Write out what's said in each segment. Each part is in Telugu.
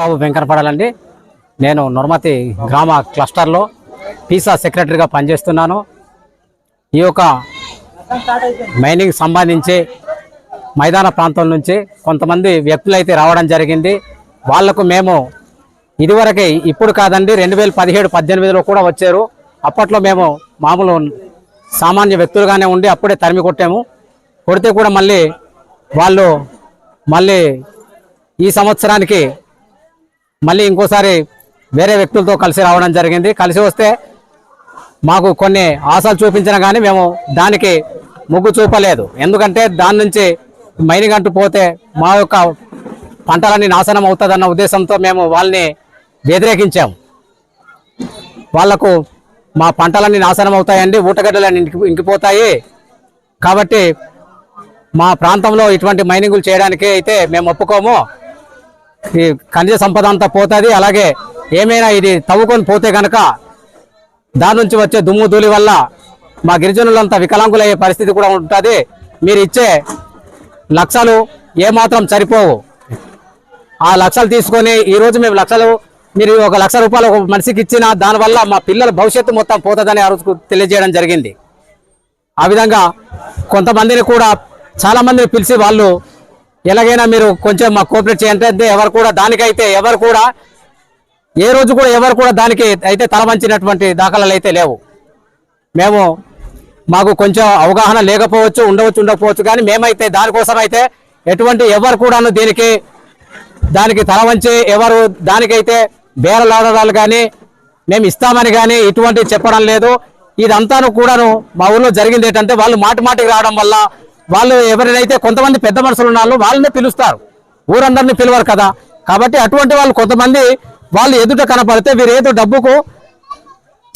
రావు వెంకటపడాలండి. నేను నుర్మతి గ్రామ క్లస్టర్లో పీసా సెక్రటరీగా పనిచేస్తున్నాను. ఈ యొక్క మైనింగ్ సంబంధించి మైదాన ప్రాంతం నుంచి కొంతమంది వ్యక్తులు అయితే రావడం జరిగింది. వాళ్ళకు మేము ఇదివరకే ఇప్పుడు కాదండి రెండు వేల పదిహేడు పద్దెనిమిదిలో కూడా వచ్చారు. అప్పట్లో మేము మామూలు సామాన్య వ్యక్తులుగానే ఉండి అప్పుడే తరిమి కొట్టాము. కొడితే కూడా మళ్ళీ వాళ్ళు మళ్ళీ ఈ సంవత్సరానికి మళ్ళీ ఇంకోసారి వేరే వ్యక్తులతో కలిసి రావడం జరిగింది. కలిసి వస్తే మాకు కొన్ని ఆశలు చూపించినా కానీ మేము దానికి ముగ్గు చూపలేదు. ఎందుకంటే దాని నుంచి మైనింగ్ అంటూ పోతే మా యొక్క పంటలన్నీ నాశనం అవుతుందన్న ఉద్దేశంతో మేము వాళ్ళని వ్యతిరేకించాము. వాళ్ళకు మా పంటలన్నీ నాశనం అవుతాయండి ఊటగడ్డలన్నీ ఇంకి ఇంకిపోతాయి. కాబట్టి మా ప్రాంతంలో ఇటువంటి మైనింగులు చేయడానికి అయితే మేము ఒప్పుకోము. ఈ ఖనిజ సంపద అంతా పోతుంది అలాగే ఏమైనా ఇది తవ్వుకొని పోతే కనుక దాని నుంచి వచ్చే దుమ్ము ధూళి వల్ల మా గిరిజనులంతా వికలాంగులయ్యే పరిస్థితి కూడా ఉంటుంది. మీరు ఇచ్చే లక్షలు ఏమాత్రం సరిపోవు. ఆ లక్షలు తీసుకొని ఈరోజు మేము లక్షలు మీరు ఒక లక్ష రూపాయలు ఒక మనిషికి ఇచ్చిన దానివల్ల మా పిల్లల భవిష్యత్తు మొత్తం పోతుందని ఆ రోజు తెలియజేయడం జరిగింది. ఆ విధంగా కొంతమందిని కూడా చాలామందిని పిలిచి వాళ్ళు ఎలాగైనా మీరు కొంచెం మా కోఆపరేట్ చేయండి. ఎవరు కూడా దానికైతే ఎవరు కూడా ఏ రోజు కూడా ఎవరు కూడా దానికి అయితే తలవంచినటువంటి దాఖలాలు అయితే లేవు. మేము మాకు కొంచెం అవగాహన లేకపోవచ్చు ఉండవచ్చు ఉండకపోవచ్చు. కానీ మేమైతే దానికోసం అయితే ఎటువంటి ఎవరు కూడాను దీనికి దానికి తల వంచి ఎవరు దానికైతే బేరలాడడాలు కానీ మేము ఇస్తామని కానీ ఇటువంటి చెప్పడం లేదు. ఇదంతాను కూడాను మా ఊళ్ళో జరిగింది ఏంటంటే వాళ్ళు మాటి మాటికి రావడం వల్ల వాళ్ళు ఎవరినైతే కొంతమంది పెద్ద మనుషులు ఉన్నారో వాళ్ళనే పిలుస్తారు. ఊరందరినీ పిలవరు కదా. కాబట్టి అటువంటి వాళ్ళు కొంతమంది వాళ్ళు ఎదుట కనపడితే వీరు ఏదో డబ్బుకు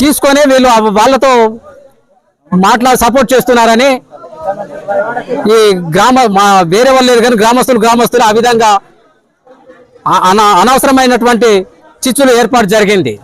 తీసుకొని వీళ్ళు వాళ్ళతో మాట్లాడి సపోర్ట్ చేస్తున్నారని ఈ గ్రామ మా వేరే వాళ్ళు లేరు కానీ గ్రామస్తులు గ్రామస్తులు ఆ విధంగా అన- అనవసరమైనటువంటి చిచ్చులు ఏర్పాటు జరిగింది.